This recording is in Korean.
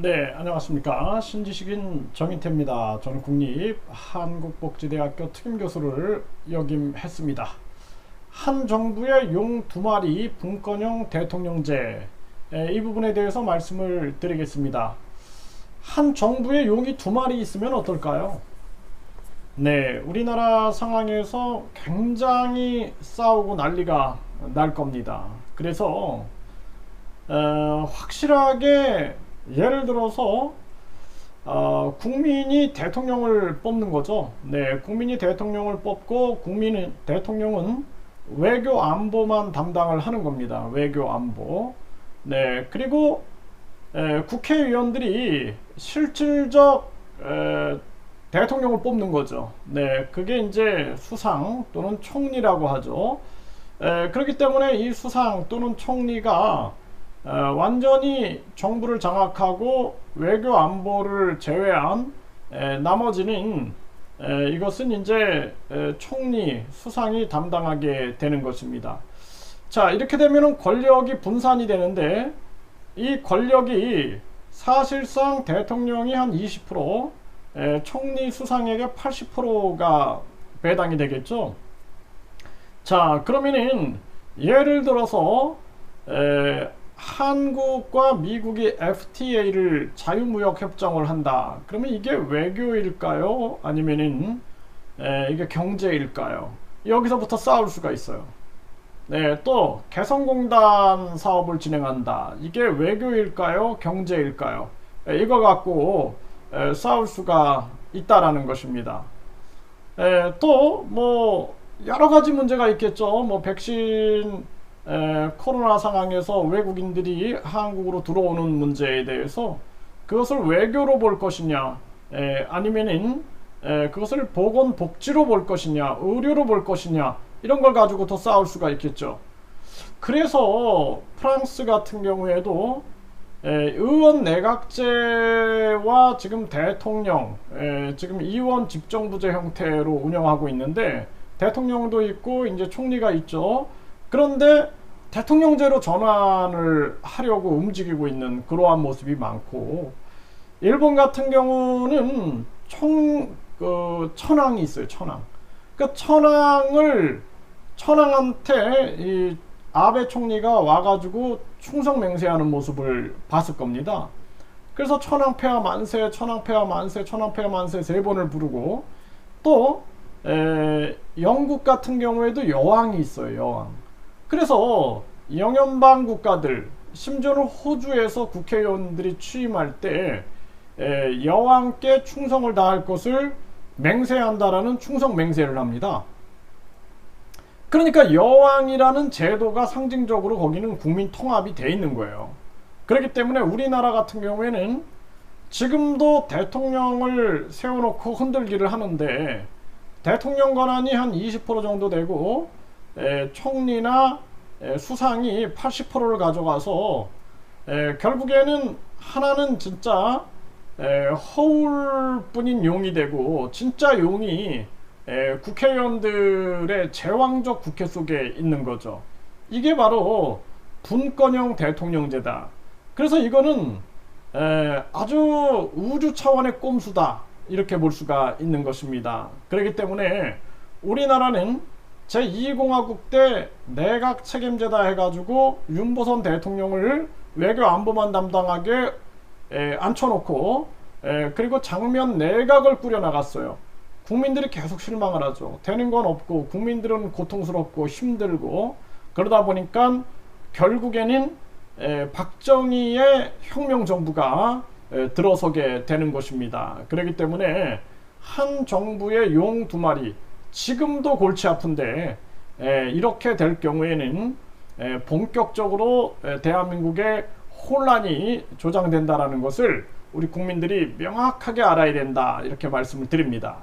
네, 안녕하십니까. 신지식인 정인태입니다. 저는 국립 한국복지대학교 특임교수를 역임했습니다. 한 정부의 용 두 마리 분권형 대통령제 이 부분에 대해서 말씀을 드리겠습니다. 한 정부의 용이 두 마리 있으면 어떨까요? 네, 우리나라 상황에서 굉장히 싸우고 난리가 날 겁니다. 그래서 어, 확실하게 예를 들어서 어, 국민이 대통령을 뽑는 거죠. 네, 국민이 대통령을 뽑고 국민은 대통령은 외교 안보만 담당을 하는 겁니다. 외교 안보. 네, 그리고 에, 국회의원들이 실질적 에, 대통령을 뽑는 거죠. 네, 그게 이제 수상 또는 총리라고 하죠. 에, 그렇기 때문에 이 수상 또는 총리가 어, 완전히 정부를 장악하고 외교 안보를 제외한 에, 나머지는 에, 이것은 이제 에, 총리 수상이 담당하게 되는 것입니다. 자 이렇게 되면 권력이 분산이 되는데 이 권력이 사실상 대통령이 한 20%, 에, 총리 수상에게 80%가 배당이 되겠죠. 자 그러면은 예를 들어서 에, 한국과 미국이 FTA를 자유무역 협정을 한다. 그러면 이게 외교일까요? 아니면은 에, 이게 경제일까요? 여기서부터 싸울 수가 있어요. 네, 또 개성공단 사업을 진행한다. 이게 외교일까요? 경제일까요? 에, 이거 갖고 에, 싸울 수가 있다라는 것입니다. 또 뭐 여러 가지 문제가 있겠죠. 뭐 백신 에, 코로나 상황에서 외국인들이 한국으로 들어오는 문제에 대해서 그것을 외교로 볼 것이냐 에, 아니면은 에, 그것을 보건복지로 볼 것이냐 의료로 볼 것이냐 이런 걸 가지고 더 싸울 수가 있겠죠. 그래서 프랑스 같은 경우에도 에, 의원 내각제와 지금 대통령 에, 지금 의원 집정부제 형태로 운영하고 있는데 대통령도 있고 이제 총리가 있죠. 그런데 대통령제로 전환을 하려고 움직이고 있는 그러한 모습이 많고 일본 같은 경우는 총 그 천황이 있어요 천황. 그 천황을 천황한테 이 아베 총리가 와가지고 충성 맹세하는 모습을 봤을 겁니다. 그래서 천황폐하 만세 천황폐하 만세 천황폐하 만세 세 번을 부르고 또 에, 영국 같은 경우에도 여왕이 있어요 여왕 그래서 영연방 국가들 심지어는 호주에서 국회의원들이 취임할 때 에, 여왕께 충성을 다할 것을 맹세한다라는 충성 맹세를 합니다. 그러니까 여왕이라는 제도가 상징적으로 거기는 국민 통합이 돼 있는 거예요. 그렇기 때문에 우리나라 같은 경우에는 지금도 대통령을 세워놓고 흔들기를 하는데 대통령 권한이 한 20% 정도 되고 에, 총리나 에, 수상이 80%를 가져가서 에, 결국에는 하나는 진짜 허울뿐인 용이 되고 진짜 용이 국회의원들의 제왕적 국회 속에 있는 거죠. 이게 바로 분권형 대통령제다. 그래서 이거는 아주 우주 차원의 꼼수다. 이렇게 볼 수가 있는 것입니다. 그렇기 때문에 우리나라는 제2공화국 때 내각 책임제다 해가지고 윤보선 대통령을 외교 안보만 담당하게 에, 앉혀놓고 에, 그리고 장면 내각을 꾸려나갔어요. 국민들이 계속 실망을 하죠. 되는 건 없고 국민들은 고통스럽고 힘들고 그러다 보니까 결국에는 에, 박정희의 혁명 정부가 에, 들어서게 되는 것입니다. 그렇기 때문에 한 정부의 용 두 마리 지금도 골치 아픈데 에, 이렇게 될 경우에는 에, 본격적으로 에, 대한민국의 혼란이 조장된다라는 것을 우리 국민들이 명확하게 알아야 된다 이렇게 말씀을 드립니다.